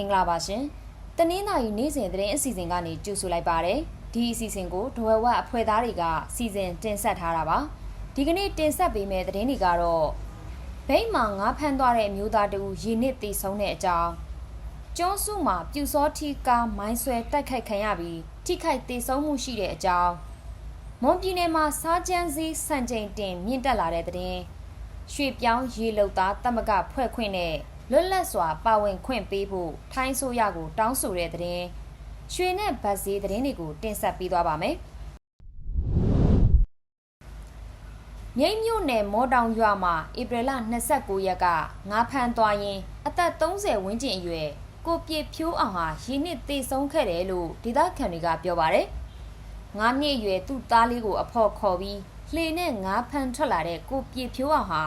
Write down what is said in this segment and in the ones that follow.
င်္ဂလာပါရှင်။တနင်္လာရီနေ့စဉ်သတင်းအစီအစဉ်ကနေကြိုဆိုလိုက်ပါရစေ။ဒီအစီအစဉ်ကိုဒဝဝအဖွဲ့သားတွေကစီစဉ်တင်ဆက်ထားတာပါ။ဒီကနေ့တင်ဆက်ပေးမယ့်သတင်းတွေကတော့ဗိမ့်မှာငါးဖမ်းသွားတဲ့အမျိုးသားတူရေနစ်တီဆုံးတဲ့အကြောင်းကျွန်းစုမှာပြူစောထီကားမိုင်းဆွဲတိုက်ခိုက်ခံရပြီးထိခိုက်ဒေဆုံးမှုရှိတဲ့အကြောင်းမွန်ပြည်နယ်မှာစားကြမ်းစည်းစံချိန်တင်မြင့်တက်လာတဲ့သတင်းရွှေပြောင်းရေလုံသားတမကဖွဲ့ခွင့်နဲ့ လွတ်လပ်စွာပါဝင်ခွင့်ပေးဖို့ထိုင်းဆိုရကို တောင်းဆိုတဲ့သတင်းရွှေနဲ့ဗတ်စည်းသတင်းတွေကိုတင်ဆက်ပေးသွားပါမယ်မြိတ်မြို့နယ်မော်တောင်ရွာမှာဧပြီလ29ရက်ကငါးဖမ်းသွားရင် အသက်30ဝန်းကျင်အရွယ်ကိုပြည့်ဖြိုးအောင်ဟာရင်းနှစ်သေဆုံးခဲ့တယ်လို့ဒေသခံတွေကပြောပါတယ်။ငါးနှစ်အရွယ်သူ့သားလေးကိုအဖော်ခေါ်ပြီးလှေနဲ့ငါးဖမ်းထွက်လာတဲ့ကိုပြည့်ဖြိုးအောင်ဟာ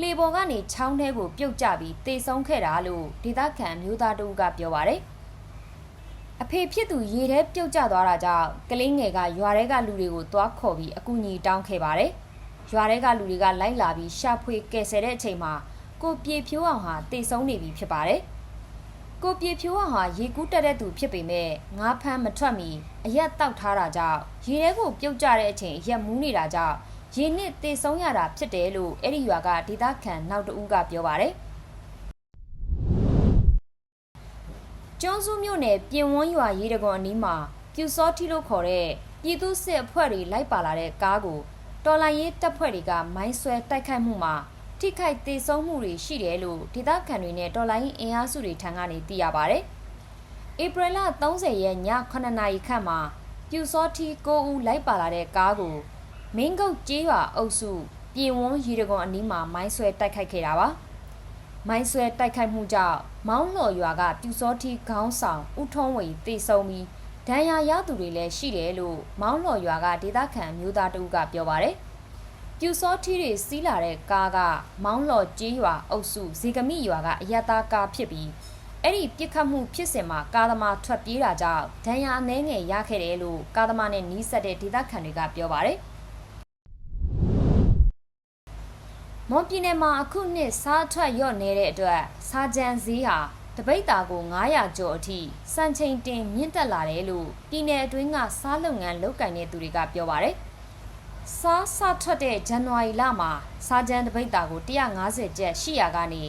လှေပေါ်ကနေချောင်းထဲကိုပြုတ်ကျပြီးသေဆုံးခဲ့တာလို့ဒေသခံမျိုးသားတို့ကပြောပါတယ်။အဖေဖြစ်သူရေထဲပြုတ်ကျသွားတာကြောင့်ကလေးငယ်ကရွာထဲကလူတွေကိုသွားခေါ်ပြီးအကူအညီတောင်းခဲ့ပါတယ်။ရွာထဲကလူတွေကလိုက်လာပြီးရှာဖွေကယ်ဆယ်တဲ့အချိန်မှာကိုပြေဖြိုးအောင်ဟာတေဆုံးနေပြီဖြစ်ပါတယ်။ကိုပြေဖြိုးအောင်ဟာရေကူးတက်တဲ့သူဖြစ်ပေမဲ့ငါးဖမ်းမထွက်မီအရက်တောက်ထားတာကြောင့်ရေထဲကိုပြုတ်ကျတဲ့အချိန်ရက်မူးနေတာကြောင့် ရေနစ်တေဆုံးရတာဖြစ်တယ်လို့အဲ့ဒီရွာကဒေသခံနောက်တဦးကပြောပါတယ်။ကျွန်းစုမြို့နယ်ပြင်ဝန်းရွာရေးတကွန်အနီးမှာပြူစောထီလို့ခေါ်တဲ့ပြည်သူစစ်အဖွဲ့တွေလိုက်ပါလာတဲ့ကားကိုတော်လိုင်းရေးတပ်ဖွဲ့တွေကမိုင်းဆွဲတိုက်ခိုက်မှုမှာထိခိုက်ဒေဆုံးမှုတွေရှိတယ်လို့ဒေသခံတွေနဲ့တော်လိုင်းအင်အားစုတွေထံကနေသိရပါဗျ။ဧပြီလ30ရက်ည9နာရီခန့်မှာပြူစောထီ9ဦးလိုက်ပါလာတဲ့ကားကို မင်းကုတ်ကျေးရွာအုပ်စုပြည်ဝန်းရီတကွန်အနီးမှာမိုင်းဆွဲတိုက်ခိုက်ခဲ့တာပါမိုင်းဆွဲတိုက်ခိုက်မှုကြောင့်မောင်းလော်ရွာကပြူစောထီခေါင်းဆောင်ဦးထုံးဝေတေဆုံးပြီးဒဏ်ရာရသူတွေလည်းရှိတယ်လို့မောင်းလော်ရွာကဒေသခံမျိုးသားတဦးကပြောပါတယ်ပြူစောထီတွေစီးလာတဲ့ကားကမောင်းလော်ကျေးရွာအုပ်စုဇေကမိရွာကအရတားကားဖြစ်ပြီးအဲ့ဒီပြစ်ခတ်မှုဖြစ်စဉ်မှာကားသမားထွက်ပြေးတာကြောင့်ဒဏ်ရာအနှဲငယ်ရခဲ့တယ်လို့ကားသမားနဲ့နီးစပ်တဲ့ဒေသခံတွေကပြောပါတယ်။ မွန်ပြည်နယ်မှာအခုနှစ်စားအထွက်ရော့နေတဲ့အတွက်စားကြံစည်းဟာတပိတ်တာကို900ကျော်အထိစံချိန်တင်မြင့်တက်လာတယ်လို့ပြည်내အတွင်းကစားလုပ်ငန်းလုပ်ကင်တဲ့သူတွေကပြောပါတယ်။စားစထွက်တဲ့ဇန်နဝါရီလမှာစားကြံတပိတ်တာကို150ကျပ်ရှိရာကနေ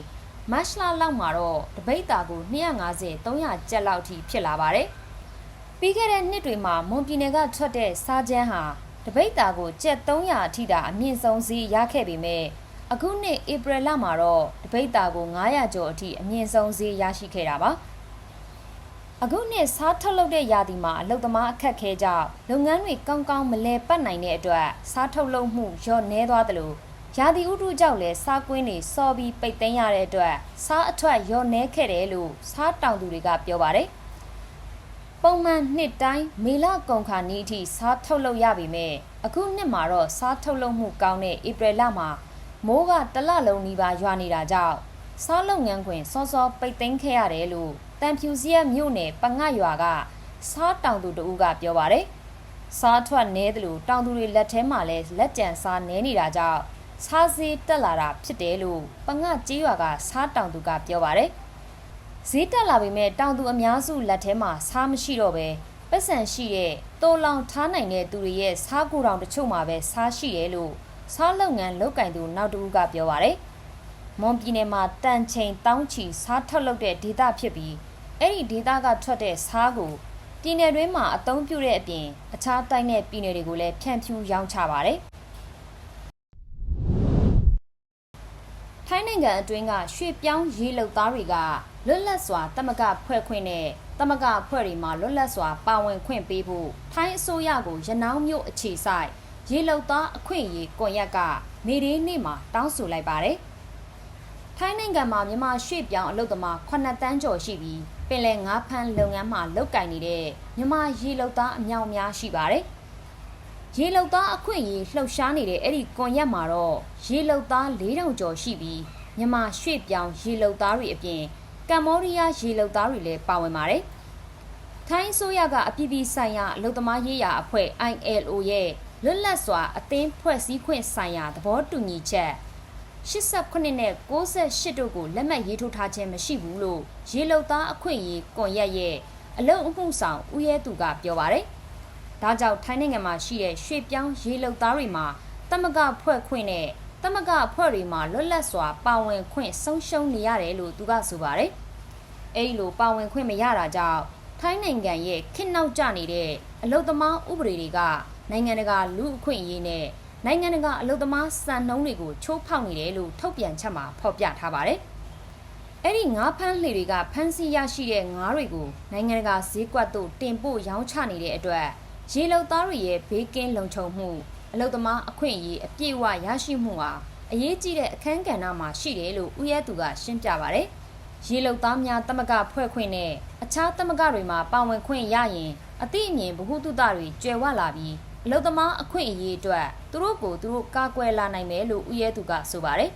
မတ်လလောက်မှာတော့တပိတ်တာကို250 300ကျပ်လောက်ထိဖြစ်လာပါတယ်။ပြီးခဲ့တဲ့နှစ်တွေမှာမွန်ပြည်နယ်ကထွက်တဲ့စားကြံဟာတပိတ်တာကိုကျပ်300အထိတာအမြင့်ဆုံးဈေးရခဲ့ပေမဲ့ အခုနှစ်ဧပြီလမှာတော့တပိတ်တာကို900ကျော်အထိအမြင့်ဆုံးဈေးရရှိခဲ့တာပါအခုနှစ်စားထုတ်လုပ်တဲ့ရာသီမှာအလုပ်သမားအခက်ခဲကြောင့်လုပ်ငန်းတွေကောင်းကောင်းမလဲပတ်နိုင်တဲ့အတွက်စားထုတ်လုပ်မှုလျော့နှဲသွားသလိုရာသီဥတုကြောင့်လည်းစားကွင်းတွေစောပြီးပိတ်သိမ်းရတဲ့အတွက်စားအထွက်လျော့နှဲခဲ့တယ်လို့စားတောင်သူတွေကပြောပါတယ်ပုံမှန်နှစ်တိုင်းမေလကုန်ခါနီးအထိစားထုတ်လုပ်ရပေမဲ့အခုနှစ်မှာတော့စားထုတ်လုပ်မှုကောင်းတဲ့ဧပြီလမှာ မိုးကတလလုံးနီးပါးရွာနေတာကြောင့်စားလုပ်ငန်းခွင်စောစောပိတ်သိမ်းခဲ့ရတယ်လို့တန်ဖြူစီရမြို့နယ်ပငတ်ရွာကစားတောင်သူတဦးကပြောပါတယ်။စားထွက်နေတယ်လို့တောင်သူတွေလက်ထဲမှာလည်းလက်ကြံစားနေနေတာကြောင့်စားစည်းတက်လာတာဖြစ်တယ်လို့ပငတ်ကြီးရွာကစားတောင်သူကပြောပါတယ်။ဈေးတက်လာပေမဲ့တောင်သူအများစုလက်ထဲမှာစားမရှိတော့ပဲပတ်စံရှိတဲ့တိုးလောင်ထားနိုင်တဲ့သူတွေရဲ့စားကူတောင်တချို့မှာပဲစားရှိတယ်လို့ စားလုပ်ငန်းလုပ်ကင်သူနောက်တူကပြောပါရယ်မွန်ပြည်နယ်မှာတန်ချိန်တောင်းချီစားထုတ်လုပ်တဲ့ဒေသဖြစ်ပြီးအဲ့ဒီဒေသကထွက်တဲ့စားကိုပြည်နယ်တွင်းမှာအသုံးပြုတဲ့အပြင်အခြားတိုင်းနဲ့ပြည်နယ်တွေကိုလည်းဖြန့်ဖြူးရောင်းချပါတယ်ထိုင်းနိုင်ငံအတွင်းကရွှေပြောင်းရေးလုပ်သားတွေကလွတ်လပ်စွာတမကဖွဲ့ခွင့်နဲ့တမကဖွဲ့တွေမှာလွတ်လပ်စွာပါဝင်ခွင့်ပေးဖို့ထိုင်းအစိုးရကိုရနောင်းမြို့အခြေဆိုင် ရေလုံသားအခွင့်အရေးကွန်ရက်ကနေရင်းနေ့မှာတောင်းဆိုလိုက်ပါတယ်။ထိုင်းနိုင်ငံမှာမြန်မာရွှေ့ပြောင်းအလုပ်သမား9တန်းကျော်ရှိပြီးပင်လယ်ငါးဖမ်းလုပ်ငန်းမှာလုပ်ကင်နေတဲ့မြန်မာရေလုံသားအမြောက်များရှိပါတယ်။ရေလုံသားအခွင့်အရေးလှုပ်ရှားနေတဲ့အဲ့ဒီကွန်ရက်မှာတော့ရေလုံသား4000ကျော်ရှိပြီးမြန်မာရွှေ့ပြောင်းရေလုံသားတွေအပြင်ကမ္ဘောဒီးယားရေလုံသားတွေလည်းပါဝင်ပါတယ်။ထိုင်းဆိုရကအပြည်ပြည်ဆိုင်ရာအလုပ်သမားရေးရာအဖွဲ့ ILO ရဲ့ လွတ်လပ်စွာအသင်းဖွဲ့စည်းခွင့်ဆိုင်ရာသဘောတူညီချက်89နဲ့68တို့ကိုလက်မှတ်ရေးထိုးထားခြင်းမရှိဘူးလို့ရေလုံသားအခွင့်အရေးကွန်ရက်ရဲ့အလုံအမှုဆောင်ဦးရဲသူကပြောပါတယ်။ဒါကြောင့်ထိုင်းနိုင်ငံမှာရှိတဲ့ရွှေပြောင်းရေလုံသားတွေမှာတမကဖွဲ့ခွင့်နဲ့တမကဖွဲ့တွေမှာလွတ်လပ်စွာပါဝင်ခွင့်ဆုံးရှုံးနေရတယ်လို့သူကဆိုပါတယ်။အဲဒီလိုပါဝင်ခွင့်မရတာကြောင့်ထိုင်းနိုင်ငံရဲ့ခစ်နောက်ကျနေတဲ့အလုသမားဥပဒေတွေက နိုင်ငံတကာလူအခွင့်အရေးနဲ့နိုင်ငံတကာအလုသမားစံနှုန်းတွေကိုချိုးဖောက်နေတယ်လို့ထုတ်ပြန်ချက်မှာဖော်ပြထားပါတယ်။အဲ့ဒီငါးဖမ်းလှေတွေကဖမ်းဆီးရရှိတဲ့ငါးတွေကိုနိုင်ငံတကာဈေးကွက်သို့တင်ပို့ရောင်းချနေတဲ့အတွက်ရေလုံသားတွေရဲ့ဘေးကင်းလုံခြုံမှုအလုသမားအခွင့်အရေးအပြည့်အဝရရှိမှုဟာအရေးကြီးတဲ့အခန်းကဏ္ဍမှာရှိတယ်လို့ဦးရဲသူကရှင်းပြပါတယ်။ရေလုံသားများတမကဖွဲ့ခွင့်နဲ့အခြားတမကတွေမှာပါဝင်ခွင့်ရရင်အသည့်အမြင်ဗဟုသုတတွေကျွယ်ဝလာပြီး အလုသမားအခွင့်အရေးအတွက်သူတို့ကိုသူတို့ကာကွယ်လာနိုင်မယ်လို့ဦးရဲသူကဆိုပါတယ်။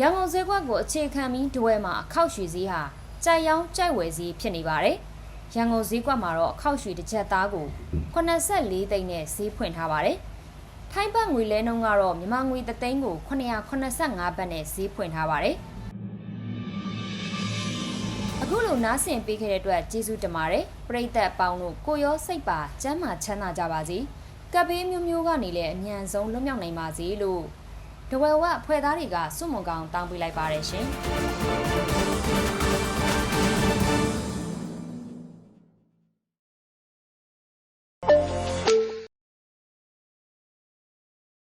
ရန်ကုန်ဈေးကွက်ကိုအခြေခံပြီးဒဝဲမှာအခောက်ရွှေဈေးဟာကြိုက်ရောင်းကြိုက်ဝယ်ဈေးဖြစ်နေပါတယ်။ရန်ကုန်ဈေးကွက်မှာတော့အခောက်ရွှေတစ်ချက်သားကို84သိန်းနဲ့ဈေးဖွင့်ထားပါတယ်။ထိုင်းဘတ်ငွေလဲနှုန်းကတော့မြန်မာငွေ3သိန်းကို985ဘတ်နဲ့ဈေးဖွင့်ထားပါတယ်။ အခုလိုနားဆင်ပေးခဲ့တဲ့အတွက်ကျေးဇူးတင်ပါတယ်ပရိသတ်အပေါင်းတို့ကိုရောစိတ်ပါကျမ်းမာချမ်းသာကြပါစေကပ်ဘေးမျိုးမျိုးကနေလည်းအမြန်ဆုံးလွတ်မြောက်နိုင်ပါစေလို့ဒဝဲဝဖွဲ့သားတွေကစွန့်မွန်ကောင်းတောင်းပေးလိုက်ပါတယ်ရှင်